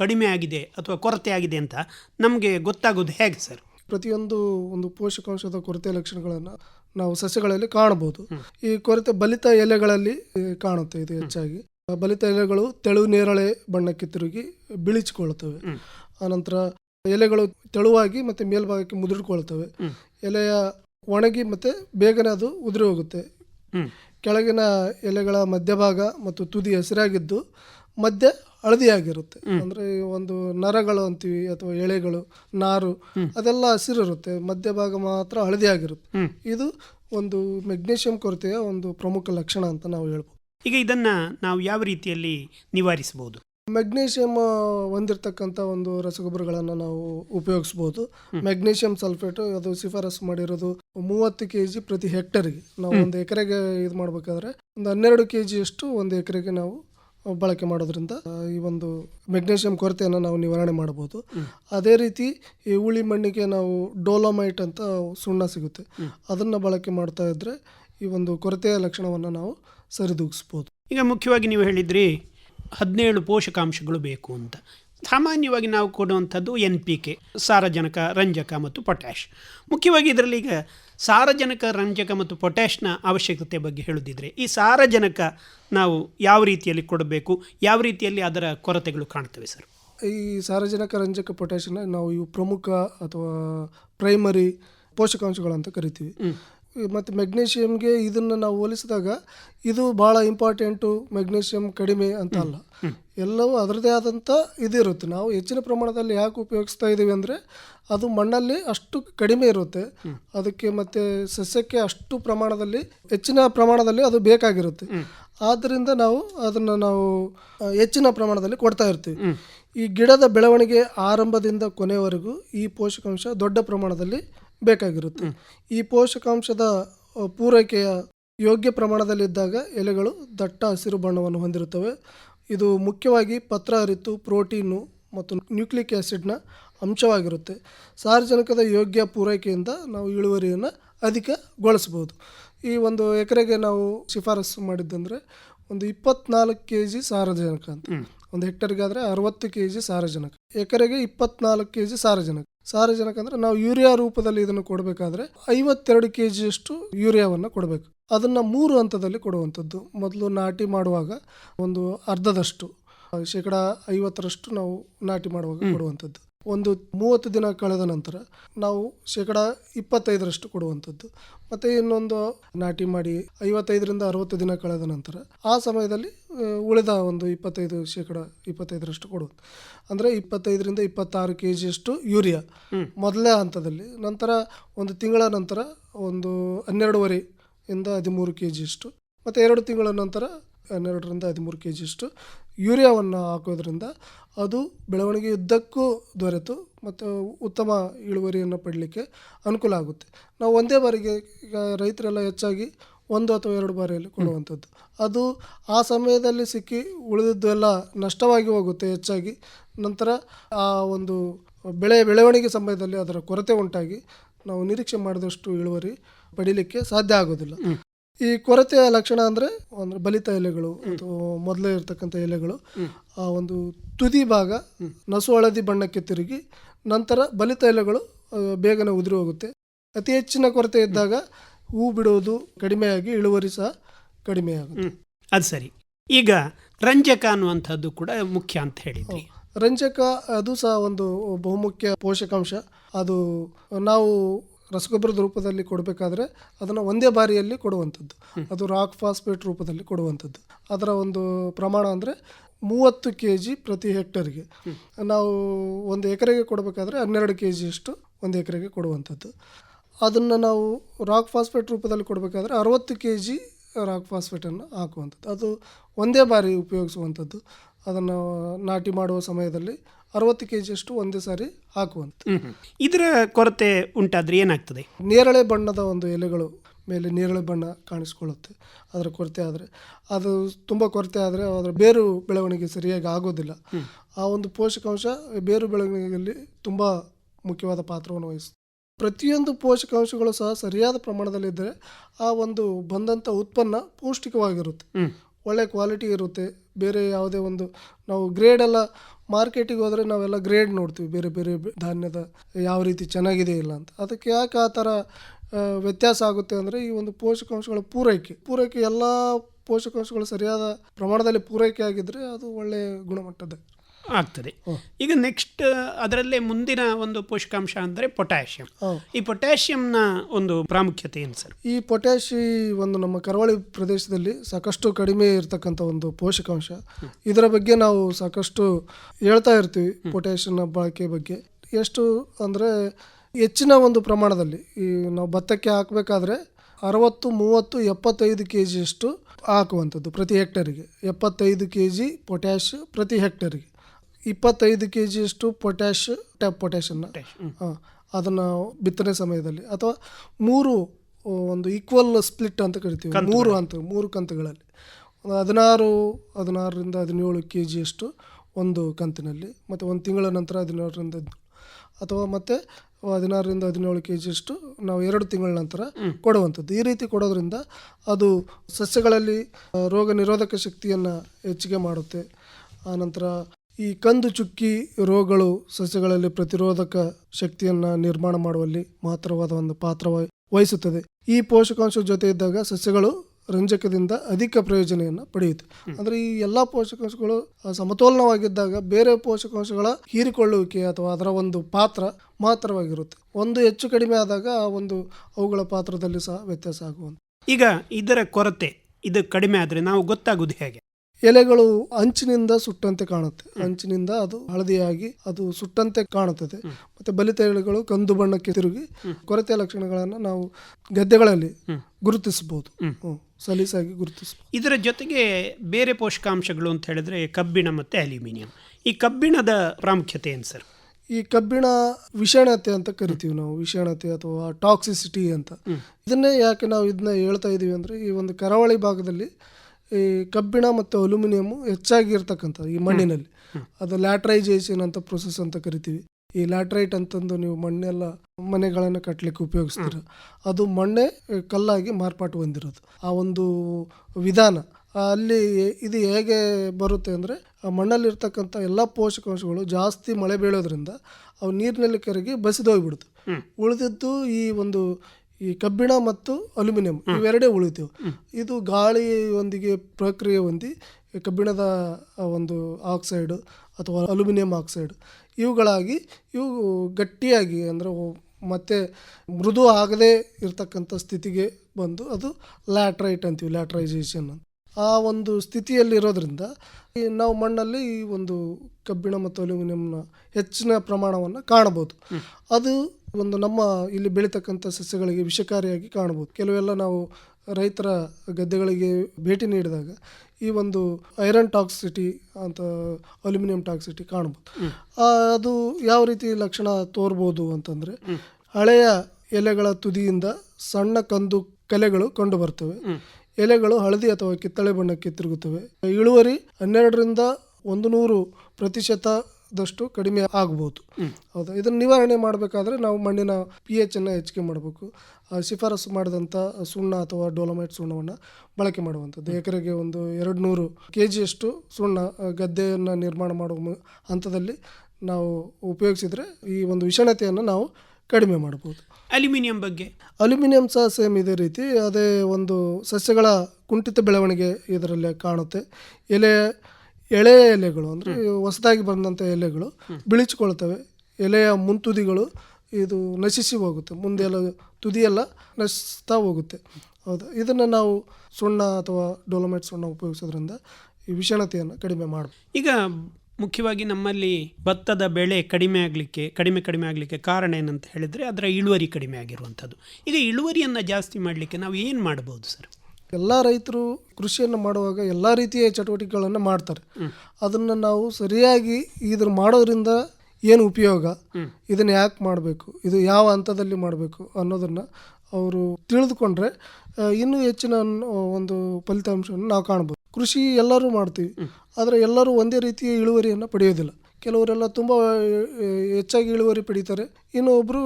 [SPEAKER 1] ಕಡಿಮೆ ಆಗಿದೆ ಅಥವಾ ಕೊರತೆ ಆಗಿದೆ ಅಂತ ನಮಗೆ ಗೊತ್ತಾಗೋದು ಹೇಗೆ ಸರ್?
[SPEAKER 2] ಪ್ರತಿಯೊಂದು ಒಂದು ಪೋಷಕಾಂಶದ ಕೊರತೆ ಲಕ್ಷಣಗಳನ್ನು ನಾವು ಸಸ್ಯಗಳಲ್ಲಿ ಕಾಣಬಹುದು. ಈ ಕೊರತೆ ಬಲಿತ ಎಲೆಗಳಲ್ಲಿ ಕಾಣುತ್ತೆ ಇದು ಹೆಚ್ಚಾಗಿ. ಬಲಿತ ಎಲೆಗಳು ತೆಳು ನೇರಳೆ ಬಣ್ಣಕ್ಕೆ ತಿರುಗಿ ಬಿಳಿಚಿಕೊಳ್ಳುತ್ತವೆ ಆನಂತರ ಎಲೆಗಳು ತೆಳುವಾಗಿ ಮತ್ತೆ ಮೇಲ್ಭಾಗಕ್ಕೆ ಮುದುರಿಕೊಳ್ತವೆ ಎಲೆಯ ಒಣಗಿ ಮತ್ತೆ ಬೇಗನೆ ಅದು ಉದುರಿ ಹೋಗುತ್ತೆ. ಕೆಳಗಿನ ಎಲೆಗಳ ಮಧ್ಯಭಾಗ ಮತ್ತು ತುದಿ ಹಸಿರಾಗಿದ್ದು ಮಧ್ಯ ಹಳದಿಯಾಗಿರುತ್ತೆ. ಅಂದರೆ ಒಂದು ನರಗಳು ಅಂತೀವಿ ಅಥವಾ ಎಳೆಗಳು ನಾರು ಅದೆಲ್ಲ ಹಸಿರಿರುತ್ತೆ. ಮಧ್ಯಭಾಗ ಮಾತ್ರ ಹಳದಿಯಾಗಿರುತ್ತೆ. ಇದು ಒಂದು ಮೆಗ್ನೀಷಿಯಂ ಕೊರತೆಯ ಒಂದು ಪ್ರಮುಖ ಲಕ್ಷಣ ಅಂತ ನಾವು ಹೇಳ್ಬೋದು.
[SPEAKER 1] ಈಗ ಇದನ್ನ ನಾವು ಯಾವ ರೀತಿಯಲ್ಲಿ ನಿವಾರಿಸಬಹುದು?
[SPEAKER 2] ಮೆಗ್ನೀಷಿಯಂ ಹೊಂದಿರತಕ್ಕಂಥ ಒಂದು ರಸಗೊಬ್ಬರಗಳನ್ನು ನಾವು ಉಪಯೋಗಿಸ್ಬೋದು. ಮೆಗ್ನೀಷಿಯಂ ಸಲ್ಫೇಟ್ ಅದು ಶಿಫಾರಸು ಮಾಡಿರೋದು ಮೂವತ್ತು ಕೆ ಜಿ ಪ್ರತಿ ಹೆಕ್ಟರ್ಗೆ. ನಾವು ಒಂದು ಎಕರೆಗೆ ಇದು ಮಾಡಬೇಕಾದ್ರೆ ಒಂದು ಹನ್ನೆರಡು ಕೆ ಜಿಯಷ್ಟು ಒಂದು ಎಕರೆಗೆ ನಾವು ಬಳಕೆ ಮಾಡೋದ್ರಿಂದ ಈ ಒಂದು ಮೆಗ್ನೀಷಿಯಂ ಕೊರತೆಯನ್ನು ನಾವು ನಿವಾರಣೆ ಮಾಡ್ಬೋದು ಅದೇ ರೀತಿ ಈ ಹುಳಿ ಮಣ್ಣಿಗೆ ನಾವು ಡೋಲೋಮೈಟ್ ಅಂತ ಸುಣ್ಣ ಸಿಗುತ್ತೆ. ಅದನ್ನು ಬಳಕೆ ಮಾಡ್ತಾ ಇದ್ದರೆ ಈ ಒಂದು ಕೊರತೆಯ ಲಕ್ಷಣವನ್ನು ನಾವು ಸರಿದೂಗಿಸ್ಬೋದು.
[SPEAKER 1] ಈಗ ಮುಖ್ಯವಾಗಿ ನೀವು ಹೇಳಿದ್ರಿ ಹದಿನೇಳು ಪೋಷಕಾಂಶಗಳು ಬೇಕು ಅಂತ. ಸಾಮಾನ್ಯವಾಗಿ ನಾವು ಕೊಡುವಂಥದ್ದು ಎನ್ ಪಿ ಕೆ, ಸಾರಜನಕ, ರಂಜಕ ಮತ್ತು ಪೊಟ್ಯಾಶ್ ಮುಖ್ಯವಾಗಿ ಇದರಲ್ಲಿ ಈಗ ಸಾರಜನಕ ರಂಜಕ ಮತ್ತು ಪೊಟ್ಯಾಷ್ನ ಅವಶ್ಯಕತೆ ಬಗ್ಗೆ ಹೇಳುದಿದ್ರೆ ಈ ಸಾರಜನಕ ನಾವು ಯಾವ ರೀತಿಯಲ್ಲಿ ಕೊಡಬೇಕು? ಯಾವ ರೀತಿಯಲ್ಲಿ ಅದರ ಕೊರತೆಗಳು ಕಾಣ್ತವೆ ಸರ್?
[SPEAKER 2] ಈ ಸಾರಜನಕ ರಂಜಕ ಪೊಟ್ಯಾಷಿಯನ್ನ ನಾವು ಇವು ಪ್ರಮುಖ ಅಥವಾ ಪ್ರೈಮರಿ ಪೋಷಕಾಂಶಗಳು ಅಂತ ಕರಿತೀವಿ ಮತ್ತು ಮೆಗ್ನೀಷಿಯಮ್ಗೆ ಇದನ್ನು ನಾವು ಹೋಲಿಸಿದಾಗ ಇದು ಭಾಳ ಇಂಪಾರ್ಟೆಂಟು ಮೆಗ್ನೀಷಿಯಮ್ ಕಡಿಮೆ ಅಂತ ಅಲ್ಲ. ಎಲ್ಲವೂ ಅದರದೇ ಆದಂಥ ಇದಿರುತ್ತೆ. ನಾವು ಹೆಚ್ಚಿನ ಪ್ರಮಾಣದಲ್ಲಿ ಯಾಕೆ ಉಪಯೋಗಿಸ್ತಾ ಇದ್ದೀವಿ ಅಂದರೆ ಅದು ಮಣ್ಣಲ್ಲಿ ಅಷ್ಟು ಕಡಿಮೆ ಇರುತ್ತೆ. ಅದಕ್ಕೆ ಮತ್ತು ಸಸ್ಯಕ್ಕೆ ಅಷ್ಟು ಪ್ರಮಾಣದಲ್ಲಿ, ಹೆಚ್ಚಿನ ಪ್ರಮಾಣದಲ್ಲಿ ಅದು ಬೇಕಾಗಿರುತ್ತೆ. ಆದ್ದರಿಂದ ನಾವು ಅದನ್ನು ನಾವು ಹೆಚ್ಚಿನ ಪ್ರಮಾಣದಲ್ಲಿ ಕೊಡ್ತಾ ಇರ್ತೀವಿ. ಈ ಗಿಡದ ಬೆಳವಣಿಗೆ ಆರಂಭದಿಂದ ಕೊನೆಯವರೆಗೂ ಈ ಪೋಷಕಾಂಶ ದೊಡ್ಡ ಪ್ರಮಾಣದಲ್ಲಿ ಬೇಕಾಗಿರುತ್ತೆ. ಈ ಪೋಷಕಾಂಶದ ಪೂರೈಕೆಯ ಯೋಗ್ಯ ಪ್ರಮಾಣದಲ್ಲಿದ್ದಾಗ ಎಲೆಗಳು ದಟ್ಟ ಹಸಿರು ಬಣ್ಣವನ್ನು ಹೊಂದಿರುತ್ತವೆ. ಇದು ಮುಖ್ಯವಾಗಿ ಪತ್ರ ಅರಿತು ಪ್ರೋಟೀನು ಮತ್ತು ನ್ಯೂಕ್ಲಿಕ್ ಆ್ಯಸಿಡ್ನ ಅಂಶವಾಗಿರುತ್ತೆ. ಸಾರ್ವಜನಿಕದ ಯೋಗ್ಯ ಪೂರೈಕೆಯಿಂದ ನಾವು ಇಳುವರಿಯನ್ನು ಅಧಿಕಗೊಳಿಸ್ಬೋದು ಈ ಒಂದು ಎಕರೆಗೆ ನಾವು ಶಿಫಾರಸು ಮಾಡಿದ್ದಂದರೆ ಒಂದು ಇಪ್ಪತ್ನಾಲ್ಕು ಕೆ ಜಿ ಸಾರಜನಕ ಅಂತ. ಒಂದು ಹೆಕ್ಟರ್ಗೆ ಆದರೆ ಅರವತ್ತು ಕೆ ಜಿ ಸಾರಜನಕ. ಎಕರೆಗೆ ಇಪ್ಪತ್ನಾಲ್ಕು ಕೆ ಜಿ ಸಾರಜನಕ. ಸಾರಜನಕ ಅಂದರೆ ನಾವು ಯೂರಿಯಾ ರೂಪದಲ್ಲಿ ಇದನ್ನು ಕೊಡಬೇಕಾದ್ರೆ ಐವತ್ತೆರಡು ಕೆ ಜಿಯಷ್ಟು ಯೂರಿಯಾವನ್ನು ಕೊಡಬೇಕು. ಅದನ್ನು ಮೂರು ಹಂತದಲ್ಲಿ ಕೊಡುವಂಥದ್ದು. ಮೊದಲು ನಾಟಿ ಮಾಡುವಾಗ ಒಂದು ಅರ್ಧದಷ್ಟು ಶೇಕಡ ಐವತ್ತರಷ್ಟು ನಾವು ನಾಟಿ ಮಾಡುವಾಗ ಕೊಡುವಂಥದ್ದು. ಒಂದು ಮೂವತ್ತು ದಿನ ಕಳೆದ ನಂತರ ನಾವು ಶೇಕಡ ಇಪ್ಪತ್ತೈದರಷ್ಟು ಕೊಡುವಂಥದ್ದು. ಮತ್ತು ಇನ್ನೊಂದು ನಾಟಿ ಮಾಡಿ ಐವತ್ತೈದರಿಂದ ಅರವತ್ತು ದಿನ ಕಳೆದ ನಂತರ ಆ ಸಮಯದಲ್ಲಿ ಉಳಿದ ಒಂದು ಇಪ್ಪತ್ತೈದು ಶೇಕಡ ಇಪ್ಪತ್ತೈದರಷ್ಟು ಕೊಡುವುದು ಅಂದರೆ ಇಪ್ಪತ್ತೈದರಿಂದ ಇಪ್ಪತ್ತಾರು ಕೆ ಜಿಯಷ್ಟು ಯೂರಿಯಾ ಮೊದಲನೇ ಹಂತದಲ್ಲಿ ನಂತರ ಒಂದು ತಿಂಗಳ ನಂತರ ಒಂದು ಹನ್ನೆರಡುವರೆ ಇಂದ ಹದಿಮೂರು ಕೆ ಜಿಯಷ್ಟು ಮತ್ತು ಎರಡು ತಿಂಗಳ ನಂತರ ಹನ್ನೆರಡರಿಂದ ಹದಿಮೂರು ಕೆ ಜಿಯಷ್ಟು ಯೂರಿಯಾವನ್ನು ಹಾಕೋದ್ರಿಂದ ಅದು ಬೆಳವಣಿಗೆಯುದ್ದಕ್ಕೂ ದೊರೆತು ಮತ್ತು ಉತ್ತಮ ಇಳುವರಿಯನ್ನು ಪಡಲಿಕ್ಕೆ ಅನುಕೂಲ ಆಗುತ್ತೆ. ನಾವು ಒಂದೇ ಬಾರಿಗೆ ಈಗ ರೈತರೆಲ್ಲ ಹೆಚ್ಚಾಗಿ ಒಂದು ಅಥವಾ ಎರಡು ಬಾರಿಯಲ್ಲಿ ಕೊಡುವಂಥದ್ದು. ಅದು ಆ ಸಮಯದಲ್ಲಿ ಸಿಕ್ಕಿ ಉಳಿದಿದ್ದೆಲ್ಲ ನಷ್ಟವಾಗಿ ಹೋಗುತ್ತೆ ಹೆಚ್ಚಾಗಿ. ನಂತರ ಆ ಒಂದು ಬೆಳೆ ಬೆಳವಣಿಗೆ ಸಮಯದಲ್ಲಿ ಅದರ ಕೊರತೆ ಉಂಟಾಗಿ ನಾವು ನಿರೀಕ್ಷೆ ಮಾಡಿದಷ್ಟು ಇಳುವರಿ ಪಡೀಲಿಕ್ಕೆ ಸಾಧ್ಯ ಆಗೋದಿಲ್ಲ. ಈ ಕೊರತೆಯ ಲಕ್ಷಣ ಅಂದರೆ ಅಂದರೆ ಬಲಿತ ಎಲೆಗಳು ಅಥವಾ ಮೊದಲೇ ಇರತಕ್ಕಂಥ ಎಲೆಗಳು ಆ ಒಂದು ತುದಿ ಭಾಗ ನಸು ಹಳದಿ ಬಣ್ಣಕ್ಕೆ ತಿರುಗಿ ನಂತರ ಬಲಿತ ಎಲೆಗಳು ಬೇಗನೆ ಉದುರಿ ಹೋಗುತ್ತೆ. ಅತಿ ಹೆಚ್ಚಿನ ಕೊರತೆ ಇದ್ದಾಗ ಹೂ ಬಿಡುವುದು ಕಡಿಮೆಯಾಗಿ ಇಳುವರಿ ಸಹ ಕಡಿಮೆಯಾಗುತ್ತೆ.
[SPEAKER 1] ಆಗುತ್ತೆ ಅದು ಸರಿ. ಈಗ ರಂಜಕ ಅನ್ನುವಂಥದ್ದು ಕೂಡ ಮುಖ್ಯ ಅಂತ ಹೇಳಿ
[SPEAKER 2] ರಂಜಕ ಅದು ಸಹ ಒಂದು ಬಹುಮುಖ್ಯ ಪೋಷಕಾಂಶ. ಅದು ನಾವು ರಸಗೊಬ್ಬರದ ರೂಪದಲ್ಲಿ ಕೊಡಬೇಕಾದ್ರೆ ಅದನ್ನು ಒಂದೇ ಬಾರಿಯಲ್ಲಿ ಕೊಡುವಂಥದ್ದು. ಅದು ರಾಕ್ ಫಾಸ್ಫೇಟ್ ರೂಪದಲ್ಲಿ ಕೊಡುವಂಥದ್ದು. ಅದರ ಒಂದು ಪ್ರಮಾಣ ಅಂದರೆ ಮೂವತ್ತು ಕೆ ಜಿ ಪ್ರತಿ ಹೆಕ್ಟರ್ಗೆ. ನಾವು ಒಂದು ಎಕರೆಗೆ ಕೊಡಬೇಕಾದ್ರೆ ಹನ್ನೆರಡು ಕೆ ಜಿಯಷ್ಟು ಒಂದು ಎಕರೆಗೆ ಕೊಡುವಂಥದ್ದು. ಅದನ್ನು ನಾವು ರಾಕ್ ಫಾಸ್ಫೇಟ್ ರೂಪದಲ್ಲಿ ಕೊಡಬೇಕಾದ್ರೆ ಅರವತ್ತು ಕೆ ಜಿ ರಾಕ್ ಫಾಸ್ಫೇಟನ್ನು ಹಾಕುವಂಥದ್ದು. ಅದು ಒಂದೇ ಬಾರಿ ಉಪಯೋಗಿಸುವಂಥದ್ದು. ಅದನ್ನು ನಾಟಿ ಮಾಡುವ ಸಮಯದಲ್ಲಿ ಅರವತ್ತು ಕೆ ಜಿಯಷ್ಟು ಒಂದೇ ಸಾರಿ
[SPEAKER 1] ಹ್ಮ್. ಇದರ ಕೊರತೆ ಉಂಟಾದ್ರೆ ಏನಾಗ್ತದೆ?
[SPEAKER 2] ನೇರಳೆ ಬಣ್ಣದ ಒಂದು ಎಲೆಗಳು ಮೇಲೆ ನೇರಳೆ ಬಣ್ಣ ಕಾಣಿಸ್ಕೊಳ್ಳುತ್ತೆ. ಅದರ ಕೊರತೆ ಆದರೆ ಅದು ತುಂಬ ಕೊರತೆ ಆದರೆ ಅದರ ಬೇರು ಬೆಳವಣಿಗೆ ಸರಿಯಾಗಿ ಆಗೋದಿಲ್ಲ. ಆ ಒಂದು ಪೋಷಕಾಂಶ ಬೇರು ಬೆಳವಣಿಗೆಯಲ್ಲಿ ತುಂಬ ಮುಖ್ಯವಾದ ಪಾತ್ರವನ್ನು ವಹಿಸುತ್ತೆ. ಪ್ರತಿಯೊಂದು ಪೋಷಕಾಂಶಗಳು ಸಹ ಸರಿಯಾದ ಪ್ರಮಾಣದಲ್ಲಿದ್ದರೆ ಆ ಒಂದು ಬಂದಂಥ ಉತ್ಪನ್ನ ಪೌಷ್ಟಿಕವಾಗಿರುತ್ತೆ. ಒಳ್ಳೆ ಕ್ವಾಲಿಟಿ ಇರುತ್ತೆ ಬೇರೆ ಯಾವುದೇ ಒಂದು, ನಾವು ಗ್ರೇಡ್ ಎಲ್ಲ ಮಾರ್ಕೆಟಿಗೆ ಹೋದರೆ ನಾವೆಲ್ಲ ಗ್ರೇಡ್ ನೋಡ್ತೀವಿ, ಬೇರೆ ಬೇರೆ ಧಾನ್ಯದ ಯಾವ ರೀತಿ ಚೆನ್ನಾಗಿದೆ ಇಲ್ಲ ಅಂತ. ಅದಕ್ಕೆ ಯಾಕೆ ಆ ಥರ ವ್ಯತ್ಯಾಸ ಆಗುತ್ತೆ ಅಂದರೆ ಈ ಒಂದು ಪೋಷಕಾಂಶಗಳ ಪೂರೈಕೆ. ಪೂರೈಕೆ ಎಲ್ಲ ಪೋಷಕಾಂಶಗಳು ಸರಿಯಾದ ಪ್ರಮಾಣದಲ್ಲಿ ಪೂರೈಕೆ ಆಗಿದ್ದರೆ ಅದು ಒಳ್ಳೆಯ ಗುಣಮಟ್ಟದ
[SPEAKER 1] ಆಗ್ತದೆ. ಈಗ ನೆಕ್ಸ್ಟ್ ಅದರಲ್ಲೇ ಮುಂದಿನ ಒಂದು ಪೋಷಕಾಂಶ ಅಂದರೆ ಪೊಟ್ಯಾಷಿಯಂ ಈ ಪೊಟ್ಯಾಷಿಯಂನ ಒಂದು ಪ್ರಾಮುಖ್ಯತೆ ಏನು ಸರ್?
[SPEAKER 2] ಈ ಪೊಟ್ಯಾಷಿ ಒಂದು ನಮ್ಮ ಕರಾವಳಿ ಪ್ರದೇಶದಲ್ಲಿ ಸಾಕಷ್ಟು ಕಡಿಮೆ ಇರತಕ್ಕಂಥ ಒಂದು ಪೋಷಕಾಂಶ. ಇದರ ಬಗ್ಗೆ ನಾವು ಸಾಕಷ್ಟು ಹೇಳ್ತಾ ಇರ್ತೀವಿ ಪೊಟ್ಯಾಷಿಯಂನ ಬಳಕೆ ಬಗ್ಗೆ. ಎಷ್ಟು ಅಂದರೆ ಹೆಚ್ಚಿನ ಒಂದು ಪ್ರಮಾಣದಲ್ಲಿ ಈ ನಾವು ಭತ್ತಕ್ಕೆ ಹಾಕಬೇಕಾದ್ರೆ ಅರವತ್ತು ಮೂವತ್ತು ಎಪ್ಪತ್ತೈದು ಕೆ ಜಿಯಷ್ಟು ಹಾಕುವಂಥದ್ದು ಪ್ರತಿ ಹೆಕ್ಟರಿಗೆ ಎಪ್ಪತ್ತೈದು ಕೆ ಜಿ ಪೊಟ್ಯಾಷ್ ಪ್ರತಿ ಹೆಕ್ಟರಿಗೆ ಇಪ್ಪತ್ತೈದು ಕೆ ಜಿಯಷ್ಟು ಪೊಟ್ಯಾಶ್ ಟ್ಯಾಪ್ ಪೊಟ್ಯಾಷನ್ನ ಹಾಂ ಅದನ್ನು ಬಿತ್ತನೆ ಸಮಯದಲ್ಲಿ. ಅಥವಾ ಮೂರು ಒಂದು ಈಕ್ವಲ್ ಸ್ಪ್ಲಿಟ್ ಅಂತ ಕರಿತೀವಿ. ಮೂರು ಅಂತ ಮೂರು ಕಂತುಗಳಲ್ಲಿ. ಒಂದು ಹದಿನಾರು ಹದಿನಾರರಿಂದ ಹದಿನೇಳು ಕೆ ಜಿಯಷ್ಟು ಒಂದು ಕಂತಿನಲ್ಲಿ ಮತ್ತು ಒಂದು ತಿಂಗಳ ನಂತರ ಹದಿನಾರರಿಂದ ಅಥವಾ ಮತ್ತು ಹದಿನಾರರಿಂದ ಹದಿನೇಳು ಕೆ ಜಿಯಷ್ಟು ನಾವು ಎರಡು ತಿಂಗಳ ನಂತರ ಕೊಡುವಂಥದ್ದು. ಈ ರೀತಿ ಕೊಡೋದ್ರಿಂದ ಅದು ಸಸ್ಯಗಳಲ್ಲಿ ರೋಗ ನಿರೋಧಕ ಶಕ್ತಿಯನ್ನು ಹೆಚ್ಚಿಗೆ ಮಾಡುತ್ತೆ. ಆನಂತರ ಈ ಕಂದು ಚುಕ್ಕಿ ರೋಗಗಳು ಸಸ್ಯಗಳಲ್ಲಿ ಪ್ರತಿರೋಧಕ ಶಕ್ತಿಯನ್ನು ನಿರ್ಮಾಣ ಮಾಡುವಲ್ಲಿ ಮಹತ್ತರವಾದ ಒಂದು ಪಾತ್ರ ವಹ- ವಹಿಸುತ್ತದೆ. ಈ ಪೋಷಕಾಂಶ ಜೊತೆ ಇದ್ದಾಗ ಸಸ್ಯಗಳು ರಂಜಕದಿಂದ ಅಧಿಕ ಪ್ರಯೋಜನೆಯನ್ನು ಪಡೆಯುತ್ತೆ. ಅಂದ್ರೆ ಈ ಎಲ್ಲ ಪೋಷಕಾಂಶಗಳು ಸಮತೋಲನವಾಗಿದ್ದಾಗ ಬೇರೆ ಪೋಷಕಾಂಶಗಳ ಹೀರಿಕೊಳ್ಳುವಿಕೆ ಅಥವಾ ಅದರ ಒಂದು ಪಾತ್ರ ಮಹತ್ತರವಾಗಿರುತ್ತೆ. ಒಂದು ಹೆಚ್ಚು ಕಡಿಮೆ ಆದಾಗ ಆ ಒಂದು ಅವುಗಳ ಪಾತ್ರದಲ್ಲಿ ಸಹ ವ್ಯತ್ಯಾಸ ಆಗುವಂಥ
[SPEAKER 1] ಈಗ ಇದರ ಕೊರತೆ ಇದು ಕಡಿಮೆ ಆದರೆ ನಾವು ಗೊತ್ತಾಗೋದು ಹೇಗೆ?
[SPEAKER 2] ಎಲೆಗಳು ಅಂಚಿನಿಂದ ಸುಟ್ಟಂತೆ ಕಾಣುತ್ತೆ. ಅಂಚಿನಿಂದ ಅದು ಹಳದಿಯಾಗಿ ಅದು ಸುಟ್ಟಂತೆ ಕಾಣುತ್ತದೆ. ಮತ್ತೆ ಬಲಿತ ಎಲೆಗಳು ಕಂದು ಬಣ್ಣಕ್ಕೆ ತಿರುಗಿ ಕೊರತೆಯ ಲಕ್ಷಣಗಳನ್ನು ನಾವು ಗದ್ದೆಗಳಲ್ಲಿ ಗುರುತಿಸಬಹುದು. ಸಲೀಸಾಗಿ ಗುರುತಿಸಬಹುದು.
[SPEAKER 1] ಇದರ ಜೊತೆಗೆ ಬೇರೆ ಪೋಷಕಾಂಶಗಳು ಅಂತ ಹೇಳಿದ್ರೆ ಕಬ್ಬಿಣ ಮತ್ತೆ ಅಲ್ಯೂಮಿನಿಯಂ. ಈ ಕಬ್ಬಿಣದ ಪ್ರಾಮುಖ್ಯತೆ ಏನು ಸರ್?
[SPEAKER 2] ಈ ಕಬ್ಬಿಣ ವಿಷಾಣತೆ ಅಂತ ಕರಿತೀವಿ ನಾವು. ವಿಷಾಣತೆ ಅಥವಾ ಟಾಕ್ಸಿಸಿಟಿ ಅಂತ. ಇದನ್ನೇ ಯಾಕೆ ನಾವು ಇದನ್ನ ಹೇಳ್ತಾ ಇದೀವಿ ಅಂದ್ರೆ ಈ ಒಂದು ಕರಾವಳಿ ಭಾಗದಲ್ಲಿ ಈ ಕಬ್ಬಿಣ ಮತ್ತು ಅಲ್ಯೂಮಿನಿಯಂ ಹೆಚ್ಚಾಗಿ ಇರ್ತಕ್ಕಂಥ ಈ ಮಣ್ಣಿನಲ್ಲಿ. ಅದು ಲ್ಯಾಟ್ರೈಜೇಷನ್ ಅಂತ ಪ್ರೊಸೆಸ್ ಅಂತ ಕರಿತೀವಿ. ಈ ಲ್ಯಾಟ್ರೈಟ್ ಅಂತಂದು ನೀವು ಮಣ್ಣೆಲ್ಲ ಮನೆಗಳನ್ನು ಕಟ್ಟಲಿಕ್ಕೆ ಉಪಯೋಗಿಸ್ತೀರ. ಅದು ಮಣ್ಣೆ ಕಲ್ಲಾಗಿ ಮಾರ್ಪಾಟು ಹೊಂದಿರೋದು. ಆ ಒಂದು ವಿಧಾನ ಅಲ್ಲಿ ಇದು ಹೇಗೆ ಬರುತ್ತೆ ಅಂದರೆ ಆ ಮಣ್ಣಲ್ಲಿರ್ತಕ್ಕಂಥ ಎಲ್ಲ ಪೋಷಕಾಂಶಗಳು ಜಾಸ್ತಿ ಮಳೆ ಬೀಳೋದ್ರಿಂದ ಅವು ನೀರಿನಲ್ಲಿ ಕರಗಿ ಬಸಿದೋಗ್ಬಿಡ್ತು ಉಳಿದಿದ್ದು ಈ ಒಂದು ಈ ಕಬ್ಬಿಣ ಮತ್ತು ಅಲ್ಯೂಮಿನಿಯಂ ಇವೆರಡೇ ಉಳಿತೇವೆ ಇದು ಗಾಳಿಯೊಂದಿಗೆ ಪ್ರಕ್ರಿಯೆ ಹೊಂದಿ ಕಬ್ಬಿಣದ ಒಂದು ಆಕ್ಸೈಡ್ ಅಥವಾ ಅಲ್ಯೂಮಿನಿಯಂ ಆಕ್ಸೈಡ್ ಇವುಗಳಾಗಿ ಇವು ಗಟ್ಟಿಯಾಗಿ ಅಂದರೆ ಮತ್ತೆ ಮೃದು ಆಗದೇ ಇರತಕ್ಕಂಥ ಸ್ಥಿತಿಗೆ ಬಂದು ಅದು ಲ್ಯಾಟ್ರೈಟ್ ಅಂತೀವಿ ಲ್ಯಾಟ್ರೈಸೇಷನ್ ಅಂತ. ಆ ಒಂದು ಸ್ಥಿತಿಯಲ್ಲಿರೋದ್ರಿಂದ ಈ ನಾವು ಮಣ್ಣಲ್ಲಿ ಈ ಒಂದು ಕಬ್ಬಿಣ ಮತ್ತು ಅಲ್ಯೂಮಿನಿಯಂನ ಹೆಚ್ಚಿನ ಪ್ರಮಾಣವನ್ನು ಕಾಣಬಹುದು. ಅದು ಒಂದು ನಮ್ಮ ಇಲ್ಲಿ ಬೆಳೀತಕ್ಕಂಥ ಸಸ್ಯಗಳಿಗೆ ವಿಷಕಾರಿಯಾಗಿ ಕಾಣಬಹುದು. ಕೆಲವೆಲ್ಲ ನಾವು ರೈತರ ಗದ್ದೆಗಳಿಗೆ ಭೇಟಿ ನೀಡಿದಾಗ ಈ ಒಂದು ಐರನ್ ಟಾಕ್ಸಿಟಿ ಅಂತ ಅಲ್ಯೂಮಿನಿಯಂ ಟಾಕ್ಸಿಟಿ ಕಾಣ್ಬೋದು ಆ, ಅದು ಯಾವ ರೀತಿ ಲಕ್ಷಣ ತೋರ್ಬೋದು ಅಂತಂದರೆ ಹಳೆಯ ಎಲೆಗಳ ತುದಿಯಿಂದ ಸಣ್ಣ ಕಂದು ಕಲೆಗಳು ಕಂಡು ಬರ್ತವೆ. ಎಲೆಗಳು ಹಳದಿ ಅಥವಾ ಕಿತ್ತಳೆ ಬಣ್ಣಕ್ಕೆ ತಿರುಗುತ್ತವೆ. ಇಳುವರಿ ಹನ್ನೆರಡರಿಂದ ಒಂದು ನೂರು ಪ್ರತಿಶತದಷ್ಟು ಕಡಿಮೆ ಆಗ್ಬೋದು. ಹೌದಾ? ಇದನ್ನು ನಿವಾರಣೆ ಮಾಡಬೇಕಾದ್ರೆ ನಾವು ಮಣ್ಣಿನ ಪಿ ಎಚ್ ಅನ್ನು ಹೆಚ್ಚಿಗೆ ಮಾಡಬೇಕು. ಶಿಫಾರಸು ಮಾಡಿದಂಥ ಸುಣ್ಣ ಅಥವಾ ಡೋಲಮೈಟ್ ಸುಣ್ಣವನ್ನು ಬಳಕೆ ಮಾಡುವಂಥದ್ದು. ಎಕರೆಗೆ ಒಂದು ಎರಡು ನೂರು ಕೆ ಜಿಯಷ್ಟು ಸುಣ್ಣ ಗದ್ದೆಯನ್ನು ನಿರ್ಮಾಣ ಮಾಡುವ ಹಂತದಲ್ಲಿ ನಾವು ಉಪಯೋಗಿಸಿದರೆ ಈ ಒಂದು ವಿಷಣತೆಯನ್ನು ನಾವು ಕಡಿಮೆ ಮಾಡ್ಬೋದು.
[SPEAKER 1] ಅಲ್ಯೂಮಿನಿಯಂ ಬಗ್ಗೆ?
[SPEAKER 2] ಅಲ್ಯೂಮಿನಿಯಂ ಸಹ ಸೇಮ್ ಇದೇ ರೀತಿ. ಅದೇ ಒಂದು ಸಸ್ಯಗಳ ಕುಂಠಿತ ಬೆಳವಣಿಗೆ ಇದರಲ್ಲಿ ಕಾಣುತ್ತೆ. ಎಲೆ ಎಳೆಯ ಎಲೆಗಳು ಅಂದರೆ ಹೊಸದಾಗಿ ಬಂದಂಥ ಎಲೆಗಳು ಬಿಳಿಚಿಕೊಳ್ತವೆ. ಎಲೆಯ ಮುಂತುದಿಗಳು ಇದು ನಶಿಸಿ ಹೋಗುತ್ತೆ. ಮುಂದೆಲ್ಲ ತುದಿಯೆಲ್ಲ ನಶಿಸ್ತಾ ಹೋಗುತ್ತೆ. ಹೌದು. ಇದನ್ನು ನಾವು ಸುಣ್ಣ ಅಥವಾ ಡೋಲಮೈಟ್ ಸುಣ್ಣ ಉಪಯೋಗಿಸೋದ್ರಿಂದ ಈ ವಿಷಣತೆಯನ್ನು ಕಡಿಮೆ ಮಾಡಬೇಕು
[SPEAKER 1] ಈಗ ಮುಖ್ಯವಾಗಿ ನಮ್ಮಲ್ಲಿ ಭತ್ತದ ಬೆಳೆ ಕಡಿಮೆ ಆಗಲಿಕ್ಕೆ, ಕಡಿಮೆ ಕಡಿಮೆ ಆಗಲಿಕ್ಕೆ ಕಾರಣ ಏನಂತ ಹೇಳಿದರೆ ಅದರ ಇಳುವರಿ ಕಡಿಮೆ ಆಗಿರುವಂಥದ್ದು. ಈಗ ಇಳುವರಿಯನ್ನು ಜಾಸ್ತಿ ಮಾಡಲಿಕ್ಕೆ ನಾವು ಏನು ಮಾಡ್ಬೋದು ಸರ್?
[SPEAKER 2] ಎಲ್ಲ ರೈತರು ಕೃಷಿಯನ್ನು ಮಾಡುವಾಗ ಎಲ್ಲ ರೀತಿಯ ಚಟುವಟಿಕೆಗಳನ್ನು ಮಾಡ್ತಾರೆ. ಅದನ್ನು ನಾವು ಸರಿಯಾಗಿ ಇದ್ರ ಮಾಡೋದ್ರಿಂದ ಏನು ಉಪಯೋಗ? ಇದನ್ನು ಯಾಕೆ ಮಾಡಬೇಕು? ಇದು ಯಾವ ಹಂತದಲ್ಲಿ ಮಾಡಬೇಕು ಅನ್ನೋದನ್ನು ಅವರು ತಿಳಿದುಕೊಂಡ್ರೆ ಇನ್ನೂ ಹೆಚ್ಚಿನ ಒಂದು ಫಲಿತಾಂಶವನ್ನು ನಾವು ಕಾಣ್ಬೋದು. ಕೃಷಿ ಎಲ್ಲರೂ ಮಾಡ್ತೀವಿ ಆದರೆ ಎಲ್ಲರೂ ಒಂದೇ ರೀತಿಯ ಇಳುವರಿಯನ್ನು ಪಡೆಯೋದಿಲ್ಲ. ಕೆಲವರೆಲ್ಲ ತುಂಬ ಹೆಚ್ಚಾಗಿ ಇಳುವರಿ ಪಡಿತಾರೆ ಇನ್ನೊಬ್ಬರು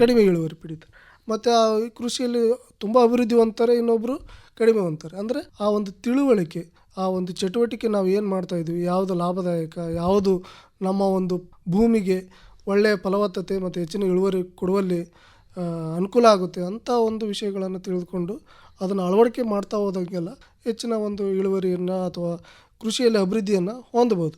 [SPEAKER 2] ಕಡಿಮೆ. ಇಳುವರಿ ಪಡಿತಾರೆ. ಮತ್ತು ಆ ಕೃಷಿಯಲ್ಲಿ ತುಂಬ ಅಭಿವೃದ್ಧಿ ಹೊಂತಾರೆ ಇನ್ನೊಬ್ಬರು ಕಡಿಮೆ ಹೊಂತಾರೆ ಅಂದರೆ ಆ ಒಂದು ತಿಳುವಳಿಕೆ, ಆ ಒಂದು ಚಟುವಟಿಕೆ ನಾವು ಏನು ಮಾಡ್ತಾ ಇದ್ದೀವಿ ಯಾವುದು ಲಾಭದಾಯಕ, ಯಾವುದು ನಮ್ಮ ಒಂದು ಭೂಮಿಗೆ ಒಳ್ಳೆಯ ಫಲವತ್ತತೆ ಮತ್ತು ಹೆಚ್ಚಿನ ಇಳುವರಿ ಕೊಡುವಲ್ಲಿ ಅನುಕೂಲ ಆಗುತ್ತೆ ಅಂಥ ಒಂದು ವಿಷಯಗಳನ್ನು ತಿಳಿದುಕೊಂಡು ಅದನ್ನು ಅಳವಡಿಕೆ ಮಾಡ್ತಾ ಹೋದಾಗೆಲ್ಲ ಹೆಚ್ಚಿನ ಒಂದು ಇಳುವರಿಯನ್ನು ಅಥವಾ ಕೃಷಿಯಲ್ಲಿ ಅಭಿವೃದ್ಧಿಯನ್ನು ಹೊಂದಬಹುದು.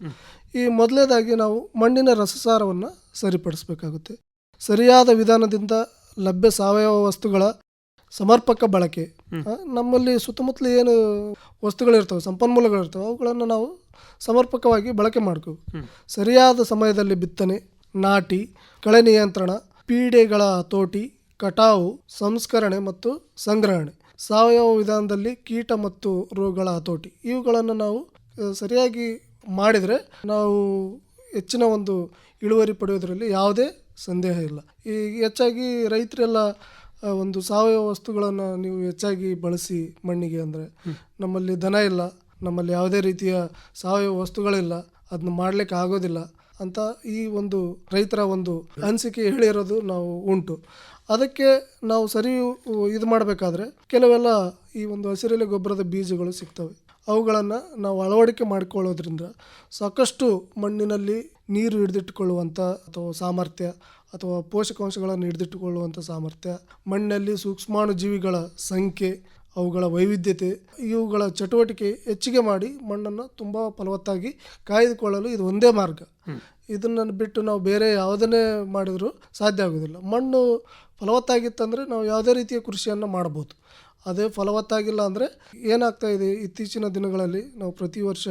[SPEAKER 2] ಈ ಮೊದಲನೇದಾಗಿ ನಾವು ಮಣ್ಣಿನ ರಸಸಾರವನ್ನು ಸರಿಪಡಿಸಬೇಕಾಗುತ್ತೆ. ಸರಿಯಾದ ವಿಧಾನದಿಂದ ಲಭ್ಯ ಸಾವಯವ ವಸ್ತುಗಳ ಸಮರ್ಪಕ ಬಳಕೆ. ನಮ್ಮಲ್ಲಿ ಸುತ್ತಮುತ್ತಲು ಏನು ವಸ್ತುಗಳಿರ್ತವೆ ಸಂಪನ್ಮೂಲಗಳಿರ್ತವೆ ಅವುಗಳನ್ನು ನಾವು ಸಮರ್ಪಕವಾಗಿ ಬಳಕೆ ಮಾಡ್ಕೋಬೇಕು. ಸರಿಯಾದ ಸಮಯದಲ್ಲಿ ಬಿತ್ತನೆ ನಾಟಿ ಕಳೆ ನಿಯಂತ್ರಣ ಪೀಡೆಗಳ ತೋಟಿ ಕಟಾವು ಸಂಸ್ಕರಣೆ ಮತ್ತು ಸಂಗ್ರಹಣೆ ಸಾವಯವ ವಿಧಾನದಲ್ಲಿ ಕೀಟ ಮತ್ತು ರೋಗಗಳ ಹತೋಟಿ ಇವುಗಳನ್ನು ನಾವು ಸರಿಯಾಗಿ ಮಾಡಿದರೆ ನಾವು ಹೆಚ್ಚಿನ ಒಂದು ಇಳುವರಿ ಪಡೆಯೋದರಲ್ಲಿ ಯಾವುದೇ ಸಂದೇಹ ಇಲ್ಲ. ಈ ಹೆಚ್ಚಾಗಿ ರೈತರೆಲ್ಲ ಒಂದು ಸಾವಯವ ವಸ್ತುಗಳನ್ನು ನೀವು ಹೆಚ್ಚಾಗಿ ಬಳಸಿ ಮಣ್ಣಿಗೆ ಅಂದರೆ ನಮ್ಮಲ್ಲಿ ದನ ಇಲ್ಲ, ನಮ್ಮಲ್ಲಿ ಯಾವುದೇ ರೀತಿಯ ಸಾವಯವ ವಸ್ತುಗಳಿಲ್ಲ ಅದನ್ನ ಮಾಡಲಿಕ್ಕೆ ಆಗೋದಿಲ್ಲ ಅಂತ ಈ ಒಂದು ರೈತರ ಒಂದು ಅನಿಸಿಕೆ ಹೇಳಿರೋದು ನಾವು ಉಂಟು. ಅದಕ್ಕೆ ನಾವು ಸರಿ ಇದು ಮಾಡಬೇಕಾದ್ರೆ ಕೆಲವೆಲ್ಲ ಈ ಒಂದು ಹಸಿರೆಲೆ ಗೊಬ್ಬರದ ಬೀಜಗಳು ಸಿಗ್ತವೆ. ಅವುಗಳನ್ನು ನಾವು ಅಳವಡಿಕೆ ಮಾಡಿಕೊಳ್ಳೋದ್ರಿಂದ ಸಾಕಷ್ಟು ಮಣ್ಣಿನಲ್ಲಿ ನೀರು ಹಿಡಿದಿಟ್ಟುಕೊಳ್ಳುವಂಥ ಅಥವಾ ಸಾಮರ್ಥ್ಯ ಅಥವಾ ಪೋಷಕಾಂಶಗಳನ್ನು ಹಿಡಿದಿಟ್ಟುಕೊಳ್ಳುವಂಥ ಸಾಮರ್ಥ್ಯ ಮಣ್ಣಲ್ಲಿ ಸೂಕ್ಷ್ಮಾಣು ಜೀವಿಗಳ ಸಂಖ್ಯೆ ಅವುಗಳ ವೈವಿಧ್ಯತೆ ಇವುಗಳ ಚಟುವಟಿಕೆ ಹೆಚ್ಚಿಗೆ ಮಾಡಿ ಮಣ್ಣನ್ನು ತುಂಬ ಫಲವತ್ತಾಗಿ ಕಾಯ್ದುಕೊಳ್ಳಲು ಇದು ಒಂದೇ ಮಾರ್ಗ. ಇದನ್ನು ಬಿಟ್ಟು ನಾವು ಬೇರೆ ಯಾವುದನ್ನೇ ಮಾಡಿದರೂ ಸಾಧ್ಯ ಆಗೋದಿಲ್ಲ ಮಣ್ಣು ಫಲವತ್ತಾಗಿತ್ತಂದರೆ ನಾವು ಯಾವುದೇ ರೀತಿಯ ಕೃಷಿಯನ್ನು ಮಾಡ್ಬೋದು. ಅದೇ ಫಲವತ್ತಾಗಿಲ್ಲ ಅಂದರೆ ಏನಾಗ್ತಾ ಇದೆ ಇತ್ತೀಚಿನ ದಿನಗಳಲ್ಲಿ ನಾವು ಪ್ರತಿ ವರ್ಷ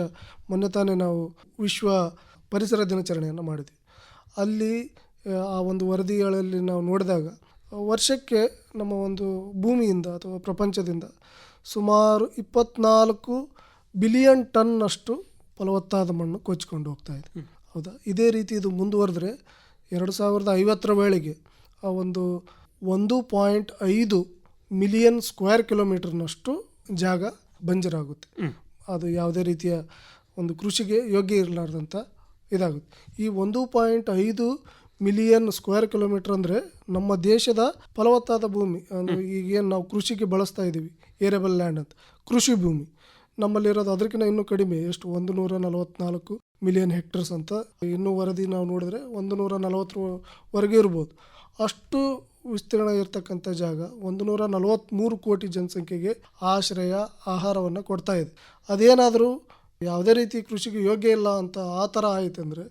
[SPEAKER 2] ಮೊನ್ನೆ ತಾನೇ ನಾವು ವಿಶ್ವ ಪರಿಸರ ದಿನಾಚರಣೆಯನ್ನು ಮಾಡಿದ್ವಿ. ಅಲ್ಲಿ ಆ, ಒಂದು ವರದಿಗಳಲ್ಲಿ ನಾವು ನೋಡಿದಾಗ ವರ್ಷಕ್ಕೆ ನಮ್ಮ ಒಂದು ಭೂಮಿಯಿಂದ ಅಥವಾ ಪ್ರಪಂಚದಿಂದ ಸುಮಾರು ಇಪ್ಪತ್ನಾಲ್ಕು ಬಿಲಿಯನ್ ಟನ್ನಷ್ಟು ಫಲವತ್ತಾದ ಮಣ್ಣು ಕೊಚ್ಕೊಂಡು ಹೋಗ್ತಾ ಇದೆ. ಹೌದಾ? ಇದೇ ರೀತಿ ಇದು ಮುಂದುವರೆದ್ರೆ ಎರಡು ಸಾವಿರದ ಐವತ್ತರ ವೇಳೆಗೆ ಆ ಒಂದು ಒಂದು ಪಾಯಿಂಟ್ ಐದು ಮಿಲಿಯನ್ ಸ್ಕ್ವೇರ್ ಕಿಲೋಮೀಟರ್ನಷ್ಟು ಜಾಗ ಬಂಜರಾಗುತ್ತೆ. ಅದು ಯಾವುದೇ ರೀತಿಯ ಒಂದು ಕೃಷಿಗೆ ಯೋಗ್ಯ ಇರಲಾರ್ದಂಥ ಇದಾಗುತ್ತೆ. ಈ ಒಂದು ಪಾಯಿಂಟ್ ಐದು ಮಿಲಿಯನ್ ಸ್ಕ್ವೇರ್ ಕಿಲೋಮೀಟರ್ ಅಂದರೆ ನಮ್ಮ ದೇಶದ ಫಲವತ್ತಾದ ಭೂಮಿ. ಅಂದರೆ ಈಗೇನು ನಾವು ಕೃಷಿಗೆ ಬಳಸ್ತಾ ಇದ್ದೀವಿ ಏರೇಬಲ್ ಲ್ಯಾಂಡ್ ಅಂತ. ಕೃಷಿ ಭೂಮಿ. ನಮ್ಮಲ್ಲಿರೋದು ಅದಕ್ಕಿಂತ ಇನ್ನೂ ಕಡಿಮೆ ಎಷ್ಟು ಒಂದು ನೂರ ನಲವತ್ನಾಲ್ಕು ಮಿಲಿಯನ್ ಹೆಕ್ಟರ್ಸ್ ಅಂತ. ಇನ್ನೂ ವರದಿ ನಾವು ನೋಡಿದ್ರೆ ಒಂದು ನೂರ ನಲವತ್ತರವರೆಗೆ ಇರ್ಬೋದು. ಅಷ್ಟು ವಿಸ್ತೀರ್ಣ ಇರತಕ್ಕಂಥ ಜಾಗ ಒಂದು ನೂರ ನಲವತ್ತ್ಮೂರು ಕೋಟಿ ಜನಸಂಖ್ಯೆಗೆ ಆಶ್ರಯ, ಆಹಾರವನ್ನು ಕೊಡ್ತಾ ಇದೆ. ಅದೇನಾದರೂ ಯಾವುದೇ ರೀತಿ ಕೃಷಿಗೆ ಯೋಗ್ಯ ಇಲ್ಲ ಅಂತ ಆ ಥರ ಆಯ್ತಂದರೆ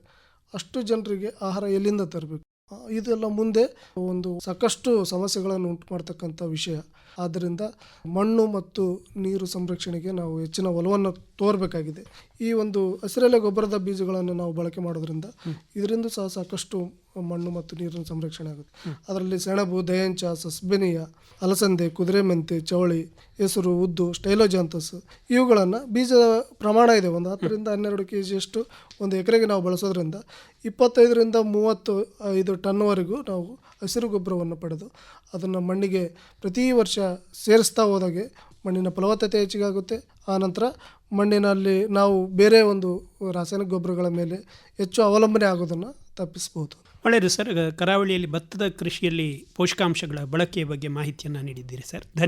[SPEAKER 2] ಅಷ್ಟು ಜನರಿಗೆ ಆಹಾರ ಎಲ್ಲಿಂದ ತರಬೇಕು? ಇದೆಲ್ಲ ಮುಂದೆ ಒಂದು ಸಾಕಷ್ಟು ಸಮಸ್ಯೆಗಳನ್ನು ಉಂಟು ಮಾಡ್ತಕ್ಕಂಥ ವಿಷಯ. ಆದ್ದರಿಂದ ಮಣ್ಣು ಮತ್ತು ನೀರು ಸಂರಕ್ಷಣೆಗೆ ನಾವು ಹೆಚ್ಚಿನ ಒಲವನ್ನು ತೋರಬೇಕಾಗಿದೆ. ಈ ಒಂದು ಹಸಿರೆಲೆ ಗೊಬ್ಬರದ ಬೀಜಗಳನ್ನು ನಾವು ಬಳಕೆ ಮಾಡೋದ್ರಿಂದ ಇದರಿಂದ ಸಹ ಸಾಕಷ್ಟು ಮಣ್ಣು ಮತ್ತು ನೀರಿನ ಸಂರಕ್ಷಣೆ ಆಗುತ್ತೆ. ಅದರಲ್ಲಿ ಸೆಣಬು, ದಯಂಚ, ಸಸ್ಬೆನಿಯ, ಅಲಸಂದೆ, ಕುದುರೆ ಮೆಂತೆ, ಚವಳಿ, ಹೆಸರು, ಉದ್ದು, ಸ್ಟೈಲೋಜಾಂತಸ್ ಇವುಗಳನ್ನು ಬೀಜದ ಪ್ರಮಾಣ ಇದೆ. ಒಂದು ಹತ್ತರಿಂದ ಹನ್ನೆರಡು ಕೆ ಜಿಯಷ್ಟು ಒಂದು ಎಕರೆಗೆ ನಾವು ಬಳಸೋದ್ರಿಂದ ಇಪ್ಪತ್ತೈದರಿಂದ ಮೂವತ್ತು ಐದು ಟನ್ವರೆಗೂ ನಾವು ಹಸಿರು ಗೊಬ್ಬರವನ್ನು ಪಡೆದು ಅದನ್ನು ಮಣ್ಣಿಗೆ ಪ್ರತಿ ವರ್ಷ ಸೇರಿಸ್ತಾ ಹೋದಾಗೆ ಮಣ್ಣಿನ ಫಲವತ್ತತೆ ಹೆಚ್ಚಿಗಾಗುತ್ತೆ. ಆನಂತರ ಮಣ್ಣಿನಲ್ಲಿ ನಾವು ಬೇರೆ ಒಂದು ರಾಸಾಯನಿಕ ಗೊಬ್ಬರಗಳ ಮೇಲೆ ಹೆಚ್ಚು ಅವಲಂಬನೆ ಆಗೋದನ್ನು ತಪ್ಪಿಸ್ಬೋದು.
[SPEAKER 1] ಒಳ್ಳೆಯದು ಸರ್. ಕರಾವಳಿಯಲ್ಲಿ ಭತ್ತದ ಕೃಷಿಯಲ್ಲಿ ಪೋಷಕಾಂಶಗಳ ಬಳಕೆಯ ಬಗ್ಗೆ ಮಾಹಿತಿಯನ್ನು ನೀಡಿದ್ದೀರಿ ಸರ್. ಧನ್ಯ